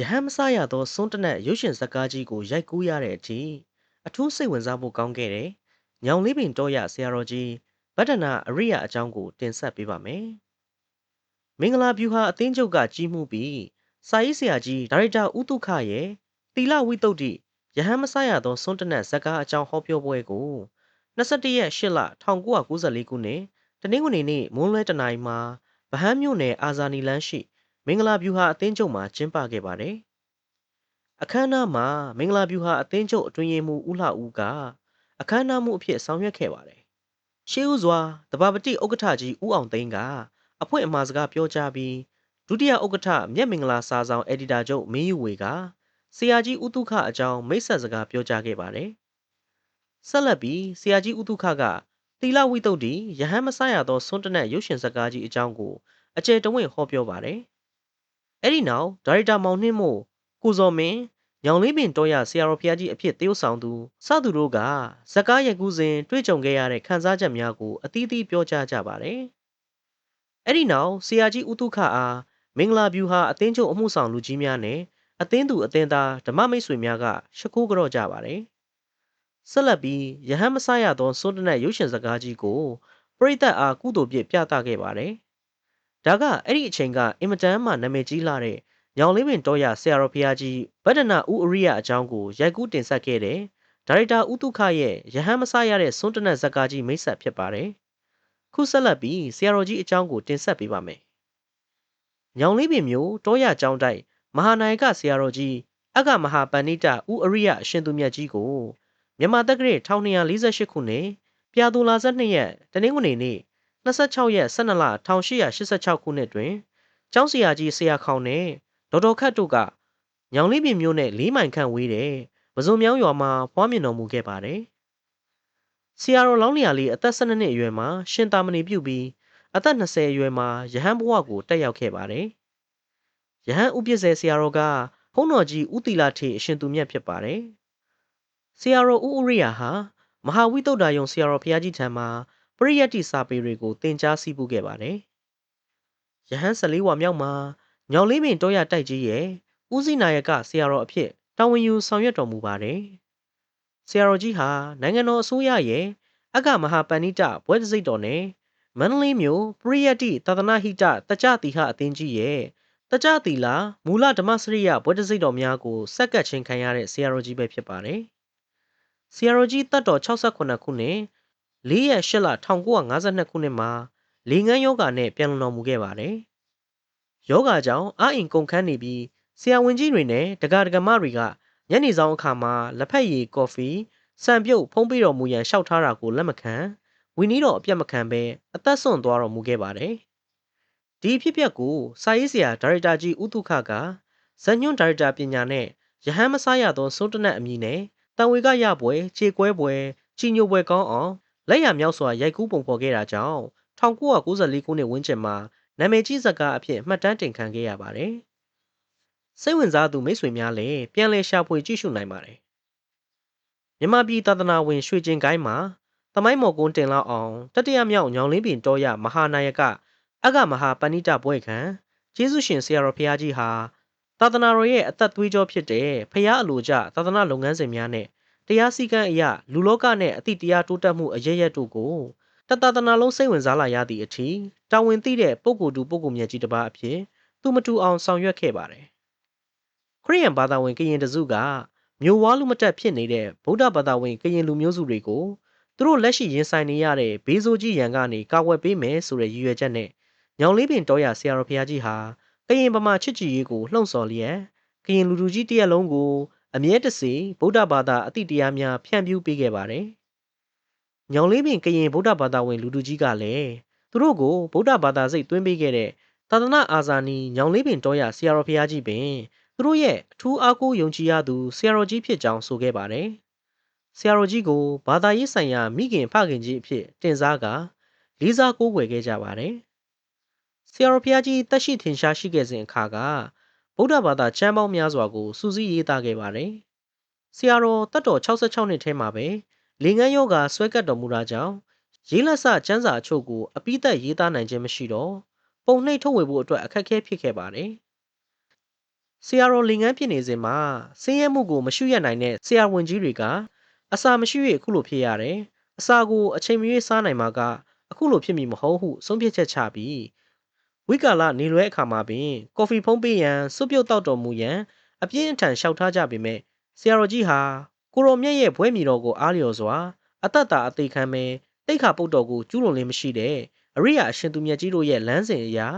ယဟန်မဆရသောစွန်းတနက်ရုပ်ရှင်ဇာတ်ကားကြီးကိုရိုက်ကူးရတဲ့အထိအထူးစိတ်ဝင်စားဖို့ကောင်းခဲ့တယ်။ညောင်လေးပင်တော်ရဆရာတော်ကြီးဗဒ္ဒနာအရိယအကြောင်းကိုတင်ဆက်ပေးပါမယ်။မင်္ဂလာဗျူဟာအသင်းချုပ်ကကြီးမှုပြီးစာရေးဆရာကြီးဒါရိုက်တာဦးတုခရဲ့တီလဝိတုဒ္ဓိယဟန်မဆရသောစွန်းတနက်ဇာတ်ကားအကြောင်းဟောပြောပွဲကို21ရက်8လ1994ခုနှစ်တနင်္ဂနွေနေ့မွန်းလွဲတနာရီမှာဗဟန်းမြို့နယ်အာဇာနီလန်းရှိ မင်္ဂလာဗျူဟာအသင်းချုပ်မှာကျင်းပခဲ့ပါတယ်။အခမ်းအနားမှာမင်္ဂလာဗျူဟာအသင်းချုပ်အတွင်းရေးမှူးဦးလှဦးကအခမ်းအနားမှုအဖြစ်ဆောင်ရွက်ခဲ့ပါတယ်။ရှေးဦးစွာတဘာပတိဥက္ကဋ္ဌကြီးဦးအောင်သိန်းကအဖွင့်အမှာစကားပြောကြားပြီးဒုတိယဥက္ကဋ္ဌမြက်မင်္ဂလာစာဆောင်အက်ဒီတာချုပ်မင်းယူဝေကဆရာကြီးဦးတုခအကြောင်းမိတ်ဆက်စကားပြောကြားခဲ့ပါတယ်။ဆက်လက်ပြီးဆရာကြီးဦးတုခကသီလဝိတုဒ္ဓိယဟန်မဆရသောဆွန်းတနက်ရုပ်ရှင်စကားကြီးအကြောင်းကိုအကျယ်တဝင့်ဟောပြောပါတယ်။ အဲ့ဒီနောက်ဒါရိုက်တာမောင်နှင်းမို့ကိုစော်မင်းညောင်လေးပင်တော်ရဆရာတော်ဖျားကြီးအဖြစ်တရုတ်ဆောင်သူစသူတို့ကဇကားရိုက်ကူးစဉ်တွေ့ကြုံခဲ့ရတဲ့ခံစားချက်များကိုအသီးသီးပြောကြားကြပါတယ်။အဲ့ဒီနောက်ဆရာကြီးဦးတုခအားမင်္ဂလာဗျူဟာအသင်းချုပ်အမှုဆောင်လူကြီးများနဲ့အသင်းသူအသင်းသားဓမ္မမိတ်ဆွေများကရှ िख ိုးကြော့ကြပါတယ်။ဆက်လက်ပြီးယဟန်မဆရသောစွန်းတနက်ရုပ်ရှင်စကားကြီးကိုပရိသတ်အားကုသိုလ်ပြပြသခဲ့ပါတယ်။ ဒါကအဲ့ဒီအချိန်ကအင်မတန်မှနာမည်ကြီးလာတဲ့ညောင်လေးပင်တော်ရဆရာတော်ဘုရားကြီးဗဒ္ဒနာဦးအရိယအကြောင်းကိုရိုက်ကူးတင်ဆက်ခဲ့တဲ့ဒါရိုက်တာဦးတုခရဲ့ရဟန်းမဆရတဲ့စွန်းတနက်ဇက်ကားကြီးမိတ်ဆက်ဖြစ်ပါတယ်။ခုဆက်လက်ပြီးဆရာတော်ကြီးအကြောင်းကိုတင်ဆက်ပေးပါမယ်။ညောင်လေးပင်မျိုးတောရကျောင်းတိုက်မဟာနာယကဆရာတော်ကြီးအကမဟာပဏိတဦးအရိယအရှင်သူမြတ်ကြီးကိုမြန်မာတက္ကရာ1248ခုနှစ်ပြာသူလာဇက်2ရက်တနင်္ဂနွေနေ့ 26ရက်12လ1886ခုနှစ်တွင်ကျောင်းဆရာကြီးဆရာခေါင်နဲ့ဒေါက်တာခတ်တို့ကညောင်လေးပြင်မြို့နဲ့၄မိုင်ခန့်ဝေးတဲ့ပဇွန်မြောင်းရွာမှာဖွားမြင်တော်မူခဲ့ပါတယ်။ဆရာတော်လောင်းလျာလေးအသက်12နှစ်အရွယ်မှာရှင်သာမဏေပြုပြီးအသက်20အရွယ်မှာယဟန်ဘဝကိုတက်ရောက်ခဲ့ပါတယ်။ယဟန်ဥပ္ပဇေဆရာတော်ကဘုန်းတော်ကြီးဥတီလာထေအရှင်သူမြတ်ဖြစ်ပါတယ်။ဆရာတော်ဦးဥရိယာဟာမဟာဝိတုဒ္ဓယုံဆရာတော်ဘုရားကြီးထံမှာ ပရိယတ္တိစာပေတွေကိုသင်ကြားစီးပူးခဲ့ပါတယ်။ယဟန်14ဝါမြောက်မှာညောင်လေးပင်တောရတိုက်ကြီးရဲ့ဦးစီးနာယကဆရာတော်အဖြစ်တာဝန်ယူဆောင်ရွက်တော်မူပါတယ်။ဆရာတော်ကြီးဟာနိုင်ငံတော်အစိုးရရဲ့အကမဟာပဏိတဘွဲ့တစိတ်တော်နဲ့မန္တလေးမြို့ပရိယတ္တိသာသနာဟိတတကြတိဟအသင်းကြီးရဲ့တကြတိလာမူလဓမ္မစရိယဘွဲ့တစိတ်တော်များကိုစက္ကပ်ချင်းခံရတဲ့ဆရာတော်ကြီးပဲဖြစ်ပါတယ်။ဆရာတော်ကြီးတတ်တော်68ခုနှစ် ၄ရက်၈လ1952ခုနှစ်မှာလေငန်းယောဂါနဲ့ပြန်လည်တော်မူခဲ့ပါတယ်။ယောဂါကြောင့်အာအင်ကုန်ခန်းနေပြီးဆရာဝန်ကြီးတွေနဲ့တက္ကဒကမတွေကညနေဆောင်အခါမှာလက်ဖက်ရည်ကော်ဖီစံပြုတ်ဖုံးပေးတော်မူရန်လျှောက်ထားတာကိုလက်မခံဝီနီးတော်အပြတ်မခံဘဲအသက်ဆွန့်သွားတော်မူခဲ့ပါတယ်။ဒီဖြစ်ပျက်ကိုစာရေးဆရာဒါရိုက်တာကြီးဦးတုခကဇညွန့်ဒါရိုက်တာပညာနဲ့ရဟန်းမစားရသောစိုးတနက်အမည်နဲ့တန်ဝေကရပွဲခြေကွဲပွဲချီညိုပွဲကောင်းအောင် လက်ရမြောက်စွာရိုက်ကူးပုံဖော်ခဲ့တာကြောင့်1994ခုနှစ်ဝန်းကျင်မှာနာမည်ကြီးဇာတ်ကားအဖြစ်မှတ်တမ်းတင်ခံခဲ့ရပါတယ်။စိတ်ဝင်စားသူမိတ်ဆွေများလည်းပြန်လည်ရှာဖွေကြည့်ရှုနိုင်ပါတယ်။မြမပြည်သာသနာဝင်ရွှေကျင်ကိုင်းမှာသမိုင်းမော်ကွန်းတင်လောက်အောင်တတိယမြောက်ညောင်လင်းပင်တော်ရမဟာနာယကအကမဟာပဏိတဘွဲ့ခံကျေးဇူးရှင်ဆရာတော်ဘုရားကြီးဟာသာသနာတော်ရဲ့အသက်သွေးကြောဖြစ်တဲ့ဖရာအလိုကြသာသနာလုပ်ငန်းစဉ်များနဲ့ တရားစည်းကမ်းအရလူလောကနဲ့အသည့်တရားတိုးတက်မှုအရရက်တို့ကိုတတသနာလုံးစိတ်ဝင်စားလာရသည့်အထိတာဝန်သိတဲ့ပုဂ္ဂိုလ်တူပုဂ္ဂိုလ်မြတ်ကြီးတစ်ပါးအဖြစ်သူမတူအောင်ဆောင်ရွက်ခဲ့ပါတယ်။ခရိယန်ဘာသာဝင်ကရင်တစုကမျိုးဝါလူမတက်ဖြစ်နေတဲ့ဗုဒ္ဓဘာသာဝင်ကရင်လူမျိုးစုတွေကိုသူတို့လက်ရှိရင်ဆိုင်နေရတဲ့ဘေးဆိုးကြီးရန်ကနေကာကွယ်ပေးမယ်ဆိုတဲ့ရည်ရွယ်ချက်နဲ့ညောင်လေးပင်တော်ရဆရာတော်ဘုရားကြီးဟာကရင်ဗမာချစ်ကြည်ရေးကိုလှုံ့ဆော်လျက်ကရင်လူလူကြီးတရက်လုံးကို အမြဲတစေဗုဒ္ဓဘာသာအတိတရားများဖြန့်ဖြူးပေးခဲ့ပါတယ်။ညောင်လေးပင်ကရင်ဗုဒ္ဓဘာသာဝင်လူလူကြီးကလည်းသူတို့ကိုဗုဒ္ဓဘာသာစိတ်သွင်းပေးခဲ့တဲ့သာသနာအာဇာနည်ညောင်လေးပင်တော်ရဆရာတော်ဘုရားကြီးပင်သူတို့ရဲ့အထူးအားကိုးယုံကြည်ရသူဆရာတော်ကြီးဖြစ်ကြောင်းဆိုခဲ့ပါတယ်။ဆရာတော်ကြီးကိုဘာသာရေးဆိုင်ရာမိခင်ဖခင်ကြီးအဖြစ်တင်စားကလေးစားကိုးကွယ်ခဲ့ကြပါတယ်။ဆရာတော်ဘုရားကြီးတက်ရှိထင်ရှားရှိခဲ့စဉ်အခါက ဗုဒ္ဓဘာသာချမ်းပေါင်းများစွာကိုစူးစီးရေးသားခဲ့ပါတယ်။ဆရာတော်တတ်တော်66နှစ်ထဲမှာပဲလေငန်းယောဂါဆွဲကပ်တော်မူတာကြောင့်ရေးလက်စကျမ်းစာအချို့ကိုအပိသက်ရေးသားနိုင်ခြင်းမရှိတော့ပုံနှိပ်ထုတ်ဝေဖို့အတွက်အခက်အခဲဖြစ်ခဲ့ပါတယ်။ဆရာတော်လင်ငန်းဖြစ်နေစဉ်မှာဆင်းရဲမှုကိုမရှုရနိုင်တဲ့ဆရာဝန်ကြီးတွေကအစာမရှိ၍အခုလိုဖြစ်ရတယ်။အစာကိုအချိန်မရွေးစားနိုင်မှာကအခုလိုဖြစ်မည်မဟုတ်ဟုဆုံးဖြတ်ချက်ချပြီး ဝိကာလနေလွဲအခါမှာပင်ကော်ဖီဖုံးပေးရန်စွပ်ပြုတ်တောက်တော်မူရန်အပြင်းအထန်လျှောက်ထားကြပေမဲ့ဆရာတော်ကြီးဟာကိုရောမြတ်ရဲ့ဘွဲမီတော်ကိုအားလျော်စွာအတ္တတာအသေးခံမဲ့တိတ်ခါပုတ်တော်ကိုကျူးလွန်လင်းမရှိတဲ့အရိယာအရှင်သူမြတ်ကြီးတို့ရဲ့လမ်းစဉ်အရာ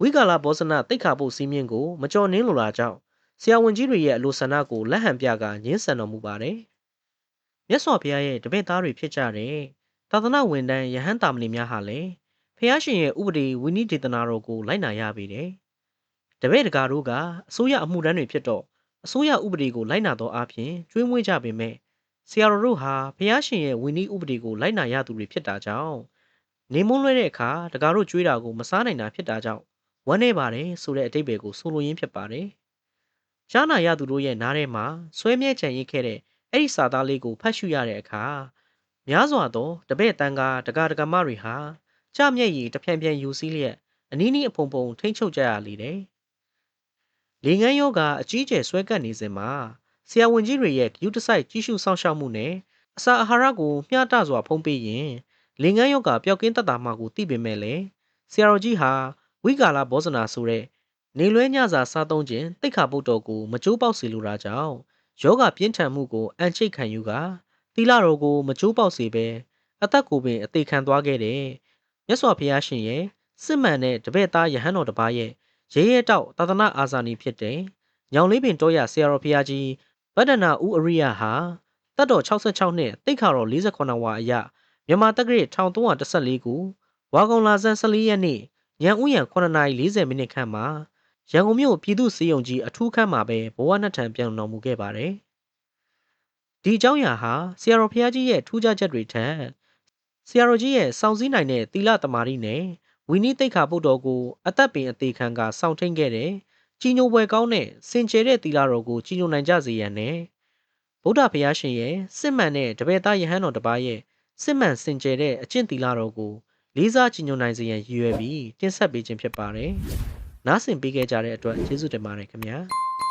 ဝိကာလဘောဇနတိတ်ခါပုတ်စည်းမျဉ်းကိုမကြော်နှင်းလိုလာကြောင်းဆရာဝန်ကြီးတွေရဲ့အလိုဆန္ဒကိုလက်ဟန်ပြကညှင်းဆန်တော်မူပါတယ်။မြတ်စွာဘုရားရဲ့တပည့်သားတွေဖြစ်ကြတဲ့သာသနာဝန်ထမ်းယဟန်တာမဏေများဟာလည်း ဖះရှင်ရဲ့ဥပဒေဝိနည်းဒေသနာတော်ကိုလိုက်နာရပေတယ်။တပည့်တကာတို့ကအစိုးရအမှုထမ်းတွေဖြစ်တော့အစိုးရဥပဒေကိုလိုက်နာသောအပြင်ကျွေးမွေးကြပေမဲ့ဆရာတော်တို့ဟာဖះရှင်ရဲ့ဝိနည်းဥပဒေကိုလိုက်နာရသူတွေဖြစ်တာကြောင့်နေမွန်းလွှဲတဲ့အခါတကာတို့ကျွေးတာကိုမစားနိုင်တာဖြစ်တာကြောင့်ဝမ်းနေပါတယ်ဆိုတဲ့အတိတ်ပဲကိုဆိုလိုရင်းဖြစ်ပါတယ်။ရှားနာရသူတို့ရဲ့နားထဲမှာဆွဲမြဲကြံရစ်ခဲ့တဲ့အဲ့ဒီစာသားလေးကိုဖတ်ရှုရတဲ့အခါများစွာသောတပည့်တန်ကတကာတကမတွေဟာ ကြမျက်ရည်တဖြန်ဖြန်ယူစည်းလျက်အနီးနီးအဖုံဖုံထိမ့်ချုပ်ကြရလေတယ်။လေငန်းယောဂအကြီးကျယ်ဆွဲကပ်နေစဉ်မှာဆရာဝန်ကြီးတွေရဲ့ဂယူတစိုက်ကြီးစုစောင့်ရှောက်မှုနဲ့အစာအာဟာရကိုမျှတစွာဖုံးပေးရင်လင်ငန်းယောဂပျောက်ကင်းတတ်တာမှကိုသိပေမဲ့လေဆရာတော်ကြီးဟာဝိကာလဘောဇနာဆိုတဲ့နေလွဲညစာစားသုံးခြင်းတိတ်ခါပုတ်တော်ကိုမကြိုးပေါက်စေလိုတာကြောင့်ယောဂပြင်းထန်မှုကိုအန်ချိတ်ခံယူကသီလတော်ကိုမကြိုးပေါက်စေဘဲအသက်ကိုပင်အသေးခံသွားခဲ့တယ် မြတ်စွာဘုရားရှင်ရဲ့စစ်မှန်တဲ့တပည့်သားယဟန်တော်တစ်ပါးရဲ့ရဲရဲတောက်သာသနာအာဇာနည်ဖြစ်တဲ့ညောင်လေးပင်တောရဆရာတော်ဘုရားကြီးဗဒ္ဒနာဦးအရိယဟာတက်တော်66နှစ်တိတ်ခါတော်48ဝါအရမြန်မာတက္ကရာ1314ခုဝါကောင်လာဇန်14ရက်နေ့ညံဥယံ9:40မိနစ်ခန့်မှာရန်ကုန်မြို့ပြည်သူ့စေယုံကြီးအထူးခန်းမှာပဲဘဝနှစ်ထံပြန်တော်မူခဲ့ပါတယ်။ဒီအကြောင်းအရာဟာဆရာတော်ဘုရားကြီးရဲ့ထူးခြားချက်တွေထက် ဆရာတော်ကြီးရဲ့စောင့်စည်းနိုင်တဲ့သီလတမာတိနဲ့ဝီနီးတိတ်ခါပုတ်တော်ကိုအသက်ပင်အသေးခံကစောင့်ထိန်ခဲ့တဲ့ကြီးညိုပွဲကောင်းတဲ့စင်ကြယ်တဲ့သီလတော်ကိုကြီးညိုနိုင်ကြစေရန်နဲ့ဗုဒ္ဓဘုရားရှင်ရဲ့စစ်မှန်တဲ့တပည့်သားယဟန်တော်တစ်ပါးရဲ့စစ်မှန်စင်ကြယ်တဲ့အကျင့်သီလတော်ကိုလေးစားကြည်ညိုနိုင်စေရန်ရည်ရွယ်ပြီးတင်ဆက်ပေးခြင်းဖြစ်ပါတယ်။နားဆင်ပေးခဲ့ကြတဲ့အတွက်ကျေးဇူးတင်ပါတယ်ခင်ဗျာ။